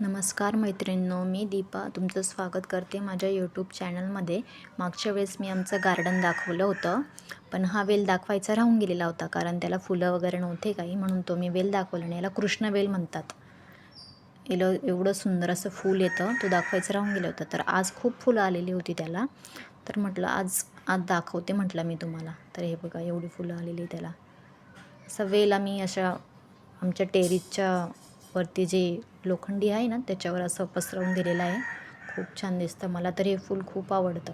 नमस्कार मैत्रिणींनो मी दीपा तुमचं स्वागत करते माझ्या यूट्यूब चॅनलमध्ये मागच्या वेळेस मी आमचं गार्डन दाखवलं होतं पण हा वेल दाखवायचा राहून गेलेला होता कारण त्याला फुलं वगैरे नव्हते काही म्हणून तो मी वेल दाखवला नाही. याला कृष्णवेल म्हणतात. याला एवढं सुंदर असं फूल येतं तो दाखवायचं राहून गेलं होतं. तर आज खूप फुलं आलेली होती त्याला. तर म्हटलं आज आज दाखवते म्हटलं मी तुम्हाला. तर हे बघा एवढी फुलं आलेली त्याला. असं वेल आम्ही अशा आमच्या टेरीसच्या वरती जे लोखंडी आहे ना त्याच्यावर असं पसरवून दिलेलं आहे. खूप छान दिसतं. मला तर हे फूल खूप आवडतं.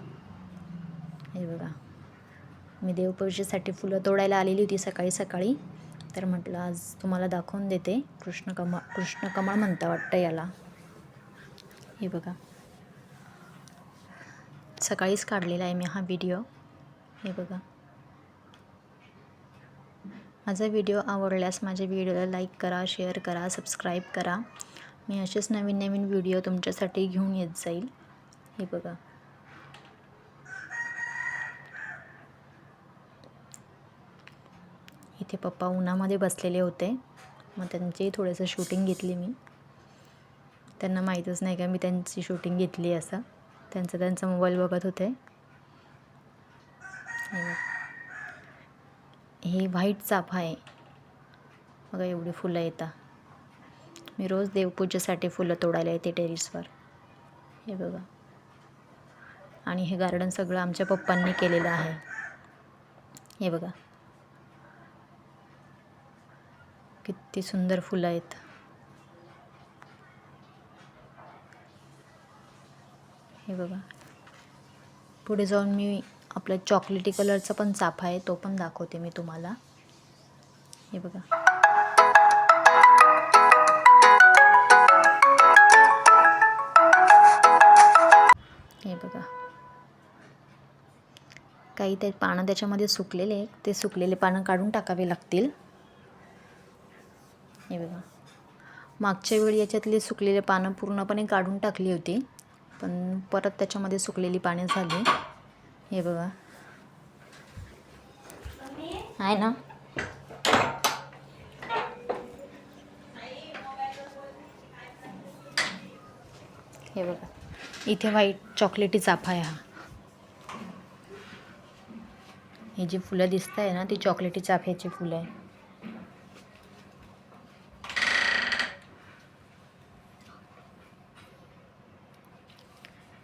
हे बघा. मी देवपूजेसाठी फुलं तोडायला आलेली होती सकाळी सकाळी. तर म्हटलं आज तुम्हाला दाखवून देते. कृष्णकमा कृष्णकमळ म्हणता वाटतं याला. हे बघा. सकाळीच काढलेला आहे मी हा व्हिडिओ. हे बघा. माझा व्हिडिओ आवडल्यास माझ्या व्हिडिओला लाईक करा शेअर करा सबस्क्राईब करा. मी असेच नवीन नवीन व्हिडिओ तुमच्यासाठी घेऊन येत जाईल. हे बघा. इथे पप्पा उन्हामध्ये बसलेले होते. मग त्यांची थोडंसं शूटिंग घेतली मी. त्यांना माहीतच नाही का मी त्यांची शूटिंग घेतली असं. त्यांचं त्यांचा मोबाईल बघत होते. हे व्हाईट चाफा आहे. बघा एवढी फुलं येतात. मी रोज देवपूजेसाठी फुलं तोडायला येते टेरिसवर. हे बघा. आणि हे गार्डन सगळं आमच्या पप्पांनी केलेलं आहे. हे बघा. किती सुंदर फुलं आहेत. हे बघा. पुढे जाऊन मी आपलं चॉकलेटी कलरचा पण चाफा आहे तो पण दाखवते मी तुम्हाला. हे बघा. काही ते पानं त्याच्यामध्ये सुकलेले ते सुकलेले पानं काढून टाकावे लागतील. हे बघा. मागच्या वेळी याच्यातले सुकलेले पानं पूर्णपणे काढून टाकली होती. पण परत त्याच्यामध्ये सुकलेली पाने झाली. हे बघा. आहे ना? हे बघा. इथे व्हाईट चॉकलेटी चाफा आहे हा. ही जी फुलं दिसत आहे ना ती चॉकलेटी चाफ्याची फुलं आहे.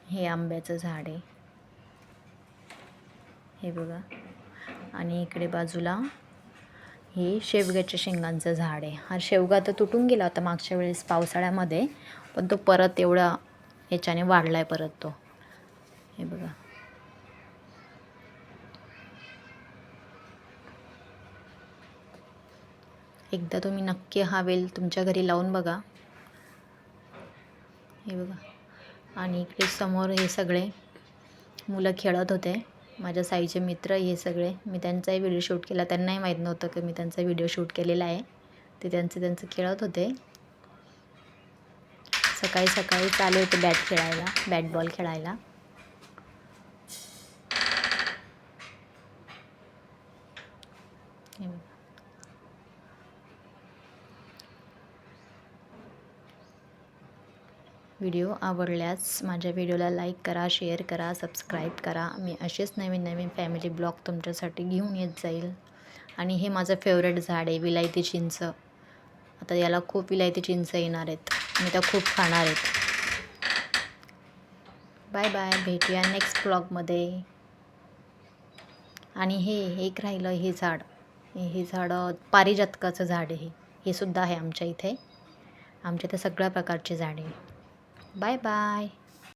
हे आंब्याचं झाड आहे. हे बघा. आणि इकडे बाजूला हे शेवग्याच्या शेंगांचं झाड आहे. हा शेवगा तर तुटून गेला होता मागच्या वेळेस पावसाळ्यामध्ये पण तो परत एवढा याच्याने वाढला आहे परत तो. हे बघा. एकदा तुम्ही नक्की हा वेल तुमच्या घरी लावून बघा. हे बघा. आणि इकडे समोर हे सगळे मुलं खेळत होते. माझ्या साईचे मित्र हे सगळे. मी त्यांचाही व्हिडिओ शूट केला. त्यांनाही माहीत नव्हतं की मी त्यांचा व्हिडिओ शूट केलेला आहे. ते त्यांचे त्यांचं खेळत होते. सकाळी सकाळी चालू होते बॅट खेळायला बॅट बॉल खेळायला. हे बघा. व्हिडिओ आवडल्यास माझ्या व्हिडिओला लाईक करा शेअर करा सबस्क्राईब करा. मी असेच नवीन नवीन फॅमिली ब्लॉग तुमच्यासाठी घेऊन येत जाईल. आणि हे माझं फेवरेट झाड आहे विलायती चिंच. आता याला खूप विलायती चिंच येणार आहेत. मी त्या खूप खाणार आहेत. बाय बाय भेटूया नेक्स्ट ब्लॉगमध्ये आणि हे एक राहिलं हे झाड. हे झाडं पारिजातकाचं झाड आहे. हे सुद्धा आहे आमच्या इथे. आमच्या इथे सगळ्या प्रकारचे झाडे बाय बाय